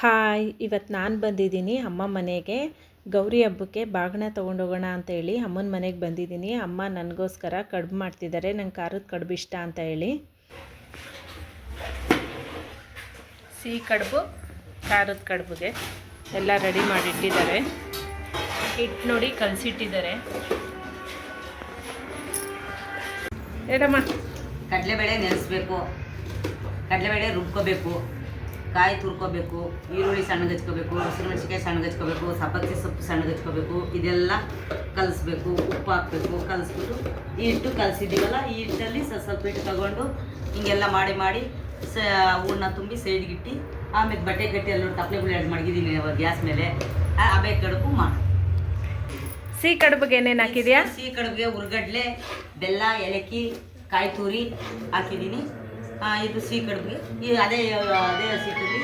Hi ಇವತ್ತು ನಾನು ಬಂದಿದ್ದೀನಿ ಅಮ್ಮ ಮನೆಗೆ. ಗೌರಿ ಹಬ್ಬಕ್ಕೆ ಬಾಗಿನ ತೊಗೊಂಡೋಗೋಣ ಅಂತ ಹೇಳಿ ಅಮ್ಮನ ಮನೆಗೆ ಬಂದಿದ್ದೀನಿ. ಅಮ್ಮ ನನಗೋಸ್ಕರ ಕಡುಬು ಮಾಡ್ತಿದ್ದಾರೆ, ನಂಗೆ ಖಾರದ ಕಡುಬು ಇಷ್ಟ ಅಂತ ಹೇಳಿ. ಸಿಹಿ ಕಡುಬು, ಖಾರದ ಕಡುಬುಗೆ ಎಲ್ಲ ರೆಡಿ ಮಾಡಿಟ್ಟಿದ್ದಾರೆ. ಹಿಟ್ಟು ನೋಡಿ ಕಲಸಿಟ್ಟಿದ್ದಾರೆ. ಹೇಳಮ್ಮ. ಕಡಲೆಬೇಳೆ ನೆನೆಸ್ಬೇಕು. ಕಡಲೆಬೇಳೆ ರುಬ್ಕೋಬೇಕು. ಕಾಯಿ ತುರ್ಕೋಬೇಕು ಈರುಳ್ಳಿ ಸಣ್ಣಗೆ ಹಚ್ಕೋಬೇಕು ಹಸಿರು ಮೆಣಸಿನ್ಕಾಯಿ ಸಣ್ಣಗೆ ಹಚ್ಕೋಬೇಕು ಸಬ್ಬಕ್ಕಿ ಸೊಪ್ಪು ಸಣ್ಣಗೆ ಹಚ್ಕೋಬೇಕು ಇದೆಲ್ಲ ಕಲಿಸ್ಬೇಕು ಉಪ್ಪು ಹಾಕಬೇಕು ಕಲಿಸ್ಬಿಟ್ಟು ಈ ಹಿಟ್ಟು ಕಲಸಿದ್ದೀವಲ್ಲ ಈ ಹಿಟ್ಟಲ್ಲಿ ಸ್ವಲ್ಪ ಸ್ವಲ್ಪ ಹಿಟ್ಟು ತಗೊಂಡು ಹಿಂಗೆಲ್ಲ ಮಾಡಿ ಮಾಡಿ ಸ ಹೂರ್ಣ ತುಂಬಿ ಸೈಡ್ಗಿಟ್ಟು ಆಮೇಲೆ ಬಟ್ಟೆ ಕಟ್ಟಿ ಅಲ್ಲಿ ತಪ್ಪಲೆಗಳು ಆ್ಯಡ್ ಮಾಡಿದ್ದೀನಿ ಗ್ಯಾಸ್ ಮೇಲೆ. ಅಬೆ ಕಡುಬು ಮಾಡಿ. ಸಿಹಿ ಕಡುಬಿಗೆ ಏನೇನು ಹಾಕಿದ್ಯಾ? ಸಿಹಿ ಕಡುಬಿಗೆ ಉರ್ಗಡ್ಲೆ ಬೆಲ್ಲ ಏಲಕ್ಕಿ ಕಾಯಿ ತುರಿ ಹಾಕಿದ್ದೀನಿ. ಇದು ಸಿಹಿ ಕಡುಬಿಗೆ ಈ ಅದೇ ಅದೇ ಹಸಿ ತುರಿ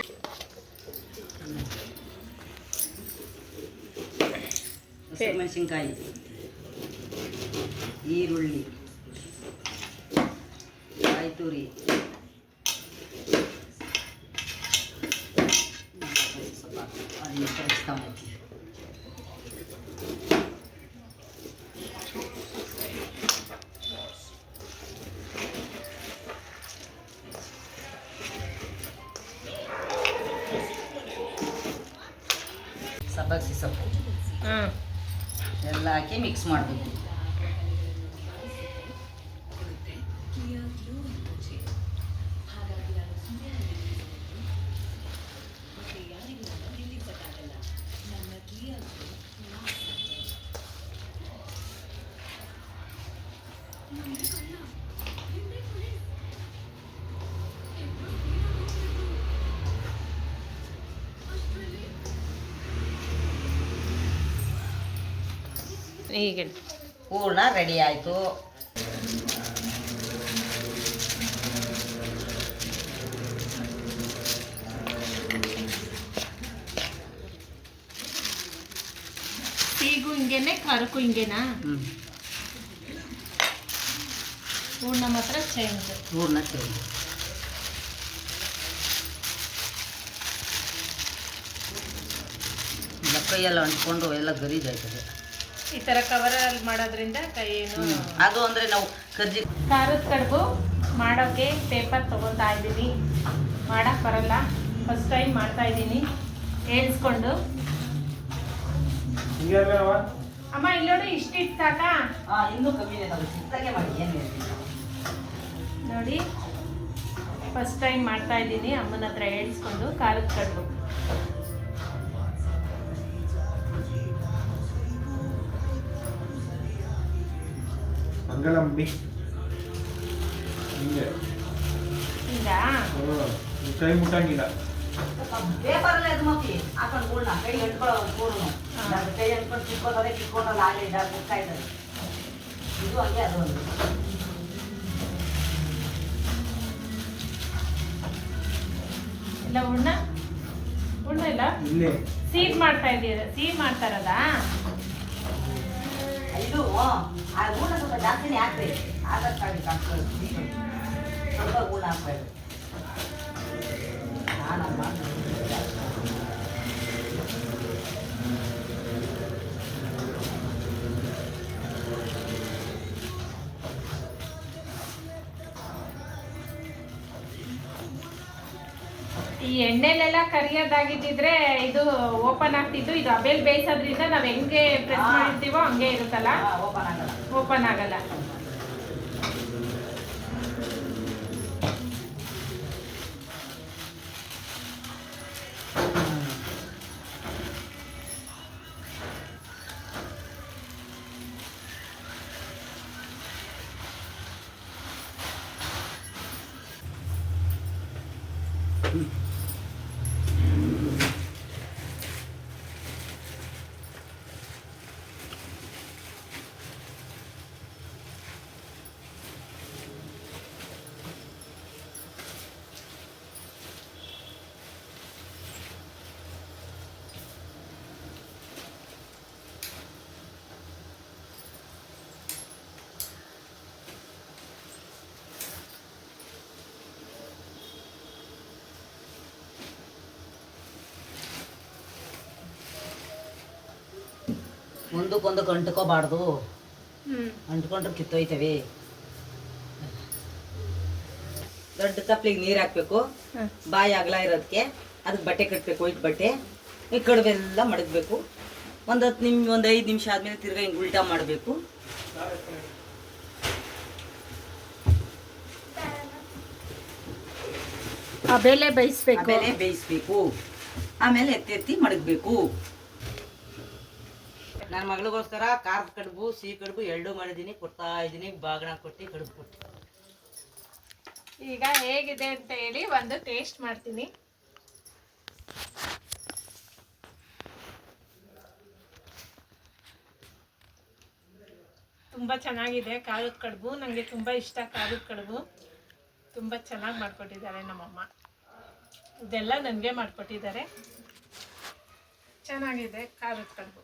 ಮೆಣಸಿನ್ಕಾಯಿ ಈರುಳ್ಳಿ ಕಾಯಿ ತುರಿ ಸಬ್ಬಕ್ಕಿ ಸೊಪ್ಪು. ಹಾಂ ಎಲ್ಲ ಹಾಕಿ ಮಿಕ್ಸ್ ಮಾಡಬೇಕು. ಈಗ ಹೂರ್ಣ ರೆಡಿ ಆಯಿತು. ಈಗೂ ಹಿಂಗೇನೆ ಖಾರಕ್ಕೂ ಹಿಂಗೇನಾ? ಹೂರ್ಣ ಮಾತ್ರ ಚೇಂಜ್ ಹೂರ್ಣ ಚೇಂಜ್ ಇಲ್ಲ ಕೈಯೆಲ್ಲ ಅಂಟ್ಕೊಂಡು ಎಲ್ಲ ಗಲೀಜಾಯ್ತದೆ ಈ ಥರ ಕವರಲ್ಲಿ ಮಾಡೋದ್ರಿಂದ ಕೈ ಏನು ಅದು ಅಂದ್ರೆ ನಾವು ಕಜ್ಜಿ ಖಾರದ ಕಡುಬು ಮಾಡೋಕ್ಕೆ ಪೇಪರ್ ತಗೋತಾ ಇದ್ದೀನಿ. ಮಾಡಕ್ಕೆ ಬರಲ್ಲ. ಫಸ್ಟ್ ಟೈಮ್ ಮಾಡ್ತಾ ಇದ್ದೀನಿ. ಹೇಳಿಸ್ಕೊಂಡು. ಅಮ್ಮ ಇಲ್ಲಿ ನೋಡಿ ಇಷ್ಟಿಟ್ಟು ಸಾಕಾ? ಹಾಂ ಇನ್ನೂ ಕಮ್ಮಿ ನೋಡಿ. ಫಸ್ಟ್ ಟೈಮ್ ಮಾಡ್ತಾ ಇದ್ದೀನಿ. ಅಮ್ಮನ ಹತ್ರ ಹೇಳಿಸ್ಕೊಂಡು ಖಾರದ ಕಡುಬು. ಮಂಗಳಂಬಿ. ಹಿಂಗೆ. ಕೈ ಮುಟ್ಟಂಗಿಲ್ಲ. ಪೇಪರಲ್ಲೇ ಅದು ಹಾಕೊಂಡು ಹೂರ್ಣ ಕೈ ಅಂಟ್ಕೊಳ್ಳೋ ಅದು ಕೈ ಅಂಟ್ಕೊಂಡು ಕಿತ್ಕೋತಾರೆ ಕಿತ್ಕೊಂಡಲ್ಲ ಆಗಲಿ ಇದಾಗ ಮುಗ್ತಾ ಇದ್ದಾರೆ. ಇದು ಹಂಗೆ ಅದು ಒಂದು. ಇಲ್ಲ ಉಣ್ಣ? ಉಣ್ಣ ಇಲ್ಲ? ಇಲ್ಲೇ. ಸೀದ್ ಮಾಡ್ತಾ ಇದೀರ ಸೀಟ್ ಮಾಡ್ತಾರಲ್ಲ? ಇದು ಆ ಹೂರ್ಣ ಸ್ವಲ್ಪ ಜಾಸ್ತಿನೇ ಹಾಕ್ಬೇಕು ಆದಷ್ಟು ಆಗಲಿ ಹಾಕ್ಕೊಳ್ಳಿ ಸ್ವಲ್ಪ ಹೂರ್ಣ ಹಾಕ್ಬೇಕು ನಾನಮ್ಮ ಈ ಎಣ್ಣೆಲೆಲ್ಲ ಕರಿಯೋದಾಗಿದ್ದಿದ್ರೆ ಇದು ಓಪನ್ ಆಗ್ತಿತ್ತು. ಇದು ಅಬೇಲ್ ಬೇಯಿಸೋದ್ರಿಂದ ನಾವು ಹೆಂಗೆ ಪ್ರೆಸ್ ಮಾಡ್ತೀವೋ ಹಂಗೆ ಇರುತ್ತಲ್ಲ? ಓಪನ್ ಆಗಲ್ಲ. Mm-hmm. ಮುಂದಕ್ಕೊಂದು ಅಂಟ್ಕೋಬಾರ್ದು ಅಂಟ್ಕೊಂಡ್ರೆ ಕಿತ್ತೋಯ್ತವೆ. ದೊಡ್ಡ ತಪ್ಲಿಗೆ ನೀರು ಹಾಕ್ಬೇಕು. ಬಾಯಿ ಅಗಲ ಇರೋದಕ್ಕೆ ಅದಕ್ಕೆ ಬಟ್ಟೆ ಕಟ್ಟಬೇಕು ವೈಟ್ ಬಟ್ಟೆ. ಈ ಕಡುಬೆಲ್ಲ ಮಡಗಬೇಕು. ಒಂದು ಹತ್ತು ನಿಮ್ ಒಂದು ಐದು ನಿಮಿಷ ಆದಮೇಲೆ ತಿರ್ಗಾ ಹಿಂಗೆ ಉಲ್ಟಾ ಮಾಡಬೇಕು. ಬೇಳೆ ಬೇಯಿಸ್ಬೇಕು. ಬೇಯಿಸ್ಬೇಕು. ಆಮೇಲೆ ಎತ್ತಿ ಎತ್ತಿ ಮಡಗಬೇಕು. ನನ್ನ ಮಗಳಿಗೋಸ್ಕರ ಖಾರದ ಕಡುಬು, ಸಿಹಿ ಕಡುಬು ಎರಡೂ ಮಾಡಿದ್ದೀನಿ. ಕೊಡ್ತಾ ಇದ್ದೀನಿ. ಬಾಗಣ ಕೊಟ್ಟು ಕಡುಬು ಕೊಟ್ಟು. ಈಗ ಹೇಗಿದೆ ಅಂತ ಹೇಳಿ ಒಂದು ಟೇಸ್ಟ್ ಮಾಡ್ತೀನಿ. ತುಂಬ ಚೆನ್ನಾಗಿದೆ ಖಾರದ ಕಡುಬು. ನನಗೆ ತುಂಬ ಇಷ್ಟ ಖಾರದ ಕಡುಬು. ತುಂಬ ಚೆನ್ನಾಗಿ ಮಾಡಿಕೊಟ್ಟಿದ್ದಾರೆ ನಮ್ಮಮ್ಮ. ಇದೆಲ್ಲ ನನಗೆ ಮಾಡಿಕೊಟ್ಟಿದ್ದಾರೆ. ಚೆನ್ನಾಗಿದೆ ಖಾರದ ಕಡುಬು.